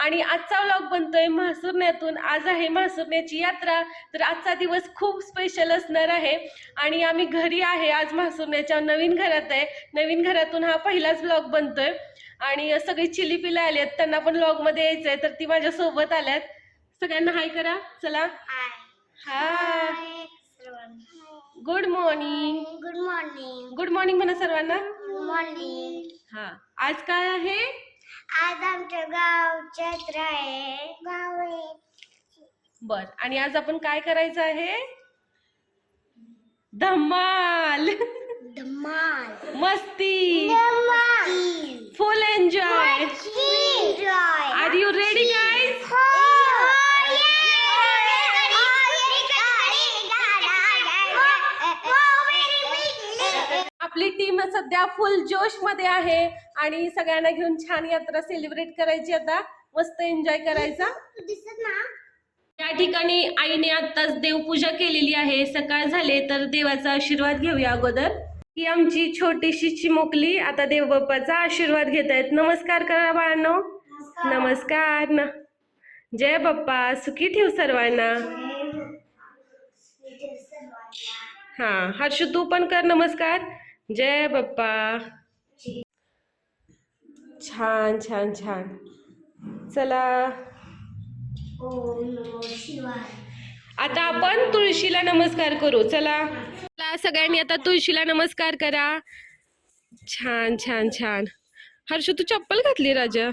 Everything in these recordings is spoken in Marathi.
आणि आजचा व्लॉग बनतोय म्हासुरण्यातून आज आहे म्हासुरण्याची यात्रा. तर आजचा दिवस खूप स्पेशल असणार आहे. आणि आम्ही घरी आहे. आज म्हासुरण्याच्या नवीन घरात आहे. नवीन घरातून हा पहिलाच व्लॉग बनतोय. आणि सगळी चिली पिला आली आहेत. त्यांना पण व्लॉगमध्ये यायचंय. तर ती माझ्या सोबत आल्यात. सगळ्यांना हाय करा. चला. Hi good morning good morning good morning म्हणा सर्वांना. गुड मॉर्निंग हा. आज काय आहे? आज आमच्या गाव जत्रा आहे गाव. आहे बर आणि आज आपण काय करायचं आहे? धमाल. धमाल. मस्ती. धमाल. Full enjoy enjoy are you ready guys आपली टीम सध्या फुल जोशमध्ये आहे. आणि सगळ्यांना घेऊन छान यात्रा सेलिब्रेट करायची आता. मस्त एन्जॉय करायचा. दिसत ना? या ठिकाणी आईने आत्ताच देवपूजा केलेली आहे. सकाळ झाले तर देवाचा आशीर्वाद घेऊया अगोदर. ही आमची छोटीशी चिमुकली आता देवबाप्पाचा आशीर्वाद घेत आहेत नमस्कार करा बाळांनो. नमस्कार. न जय बाप्पा. सुखी ठेव सर्वांना. हा हर्षू तू पण कर नमस्कार. जय बाप्पा. छान छान छान. चला. आता आपण तुळशीला नमस्कार करू. चला. चला सगळ्यांनी आता तुळशीला नमस्कार करा. छान छान छान. हर्षू तू चप्पल घातली राजा?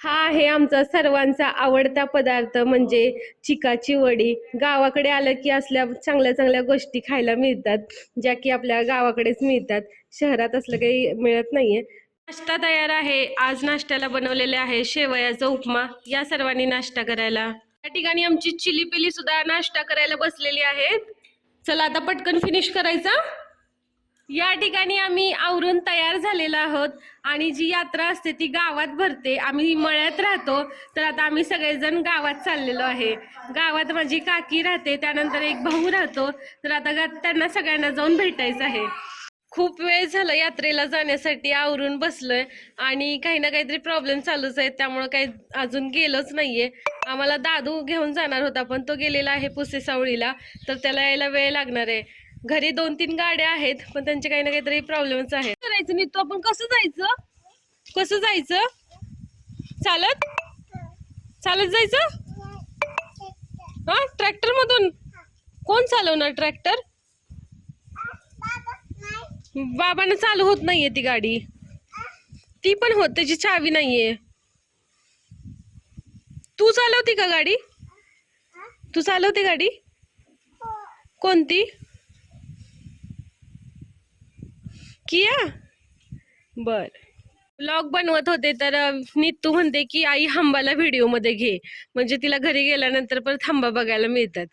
हा आहे आमचा सर्वांचा आवडता पदार्थ म्हणजे चिकाची वडी. गावाकडे आलं की असल्या चांगल्या चांगल्या गोष्टी खायला मिळतात ज्या की आपल्या गावाकडेच मिळतात. शहरात असलं काही मिळत नाहीये. नाश्ता तयार आहे. आज नाश्त्याला बनवलेले आहे शेवयाचा उपमा. या सर्वांनी नाश्ता करायला. या ठिकाणी आमची चिली पिली सुद्धा नाश्ता करायला बसलेली आहेत. चला आता पटकन फिनिश करायचा. या ठिकाणी आम्ही आवरून तयार झालेलो आहोत आणि जी यात्रा असते ती गावात भरते. आम्ही मळ्यात राहतो. तर आता आम्ही सगळेजण गावात चाललेलो आहे. गावात माझी काकी राहते. त्यानंतर एक भाऊ राहतो. तर आता त्यांना सगळ्यांना जाऊन भेटायचं आहे. खूप वेळ झाला यात्रेला जाण्यासाठी आवरून बसलोय आणि काही ना काहीतरी प्रॉब्लेम चालूच आहेत त्यामुळं काही अजून गेलोच नाहीये. आम्हाला दादू घेऊन जाणार होता पण तो गेलेला आहे पुसे सावळीला तर त्याला यायला वेळ लागणार आहे. घरी दोन तीन गाड्या आहेत पण त्यांचे काही ना काहीतरी प्रॉब्लेमच आहेत. करायचं नीतू? आपण कसं जायचं? कसं जायचं? चालत? चालत जायचं? हा ट्रॅक्टर मधून कोण चालवणार ट्रॅक्टर? बाबांना चालू होत नाहीये ती गाडी. ती पण होत त्याची चावी नाहीये. तू चालवते का गाडी? तू चालवते गाडी? कोणती? किया? बर. ब्लॉग बनवत होते तर नीतू म्हणते की आई हंबाला व्हिडिओमध्ये घे. म्हणजे तिला घरी गेल्यानंतर परत हंबा बघायला मिळतात.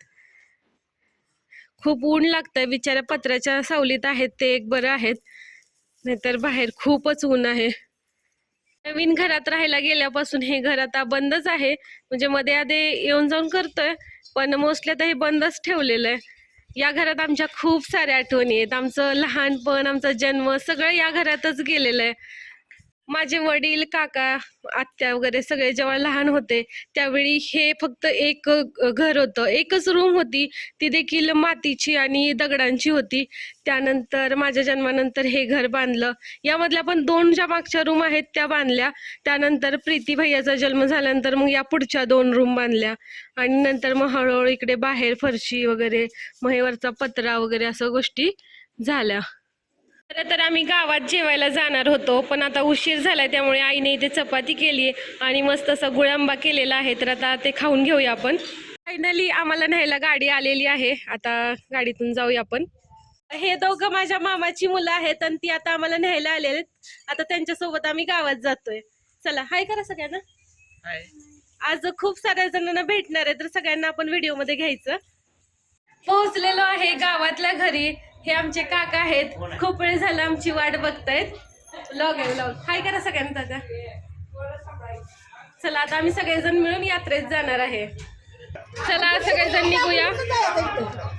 खूप ऊन लागतंय. बिचाऱ्या पत्र्याच्या सावलीत आहेत ते एक बरं आहेत. नाहीतर बाहेर खूपच ऊन आहे. नवीन घरात राहायला गेल्यापासून हे घर आता बंदच आहे. म्हणजे मध्ये आधी येऊन जाऊन करतोय पण मोस्टली आता हे बंदच ठेवलेलं आहे. या घरात आमच्या खूप साऱ्या आठवणी आहेत. आमचं लहानपण आमचा जन्म सगळं या घरातच गेलेलं आहे. माझे वडील काका आत्या वगैरे सगळे जेव्हा लहान होते त्यावेळी हे फक्त एक घर होतं. एकच रूम होती. ती देखील मातीची आणि दगडांची होती. त्यानंतर माझ्या जन्मानंतर हे घर बांधलं. यामधल्या पण दोन ज्या मागच्या रूम आहेत त्या बांधल्या. त्यानंतर प्रीती भैयाचा जन्म झाल्यानंतर मग या पुढच्या दोन रूम बांधल्या. आणि नंतर मग हळूहळू इकडे बाहेर फरशी वगैरे महेवरचा पत्रा वगैरे असं गोष्टी झाल्या. खरं तर आम्ही गावात जेवायला जाणार होतो पण आता उशीर झालाय त्यामुळे आईने इथे चपाती केली आणि मस्त असा गुळांबा केलेला आहे तर आता ते खाऊन घेऊया आपण. फायनली आम्हाला न्यायला गाडी आलेली आहे आता गाडीतून जाऊया आपण. हे दोघं माझ्या मामाची मुलं आहेत आणि ती आता आम्हाला न्यायला आलेले आहेत. आता त्यांच्यासोबत आम्ही गावात जातोय. चला हाय करा सगळ्यांना. आज खूप साऱ्या जणांना भेटणार आहे तर सगळ्यांना आपण व्हिडिओमध्ये घ्यायचं. पोहोचलेलो आहे गावातल्या घरी. हे आमचे काका आहेत. खूप वेळ झाला आमची वाट बघतायत. लॉग आहे लॉग हाय करा सगळ्यांना दादा. चला आता आम्ही सगळेजण मिळून यात्रेत जाणार आहे. चला सगळेजण निघूया.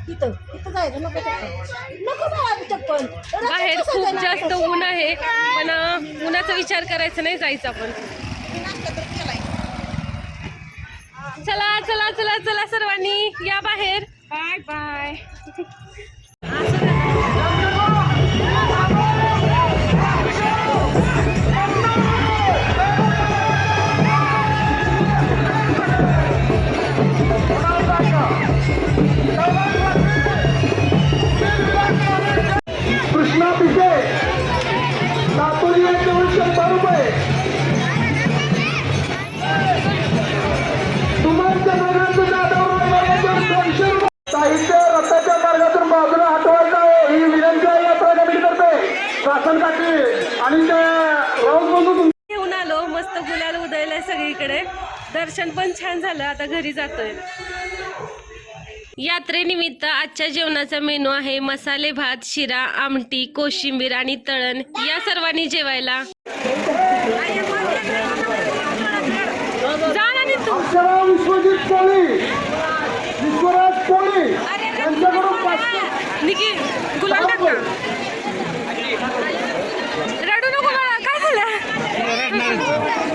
इथं इथं. जायचं नको चप्पल. नको बाळा चप्पल. बाहेर खूप जास्त ऊन आहे पण उन्हाचा विचार करायचा नाही जायचं आपण. चला चला चला चला सर्वांनी या बाहेर. Bye bye. घेऊन आलो मस्त गुलाल उदयलाय सगळीकडे. दर्शन पण छान झालं आता घरी जातोय. यात्रेनिमित्त आजच्या जेवणाचा मेनू आहे मसाले भात शिरा आमटी कोशिंबीर आणि तळण. या सर्वांनी जेवायला. निकी गुलाल 来。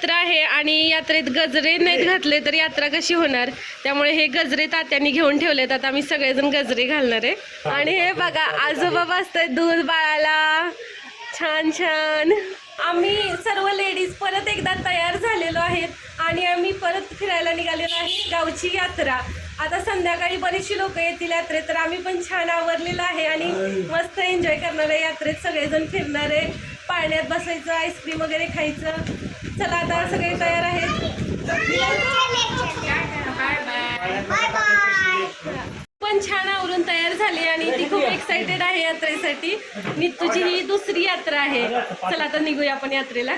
यात्रा आहे आणि यात्रेत गजरे नाहीत घातले तर यात्रा कशी होणार? त्यामुळे हे गजरे तात्यांनी घेऊन ठेवलेत. आता आम्ही सगळेजण गजरे घालणार आहे. आणि हे बघा आजोबा बसतोय दूध बाळाला. छान छान. आम्ही सर्व लेडीज परत एकदा तयार झालेलो आहेत आणि आम्ही परत फिरायला निघालेलो आहे गावची यात्रा. आता संध्याकाळी बरीचशी लोक येतील यात्रेत तर आम्ही पण छान आवरलेलं आहे आणि मस्त एन्जॉय करणार आहे यात्रेत सगळेजण फिरणार आहे. पाळण्यात बसायचं आईस्क्रीम वगैरे खायचं. चला आता सगळे तयार आहेत. पण छान आवरून तयार झाली आणि ती खूप एक्साइटेड आहे यात्रेसाठी. नित्तूची ही दुसरी यात्रा आहे. चला आता निघूया आपण यात्रेला.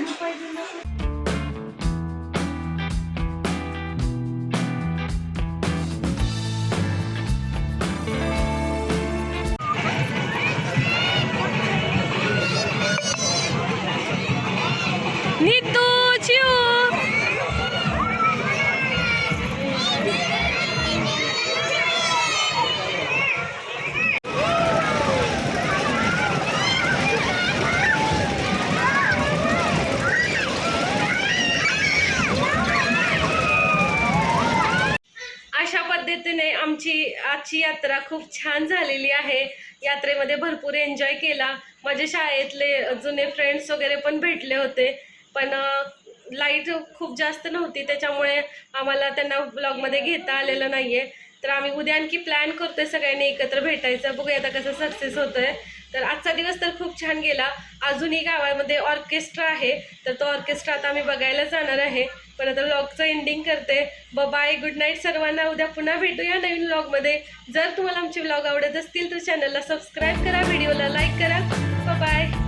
आजची यात्रा खूप छान झालेली आहे. यात्रेमध्ये भरपूर एन्जॉय केला. माझ्या शाळेतले जुने फ्रेंड्स वगैरे पण भेटले होते. पण लाइट खूप जास्त नव्हती. त्याच्यामुळे आम्हाला त्यांना ब्लॉगमध्ये घेता आलेलं नाही आहे तर आम्ही उद्या आणखी प्लॅन करतोय सगळ्यांनी एकत्र भेटायचं. बघूया आता कसं सक्सेस होतोय. तर आजचा दिवस तर खूप छान गेला. अजूनही गावामध्ये ऑर्केस्ट्रा आहे. तर तो ऑर्केस्ट्रा आता आम्ही बघायला जाणार आहे. पण आता व्लॉगचं एंडिंग करते. बाय गुड नाईट सर्वांना. उद्या पुन्हा भेटूया नवीन व्लॉगमध्ये जर तुम्हाला आमचे व्लॉग आवडत असतील तर चॅनलला सबस्क्राईब करा व्हिडिओला लाईक करा. बाय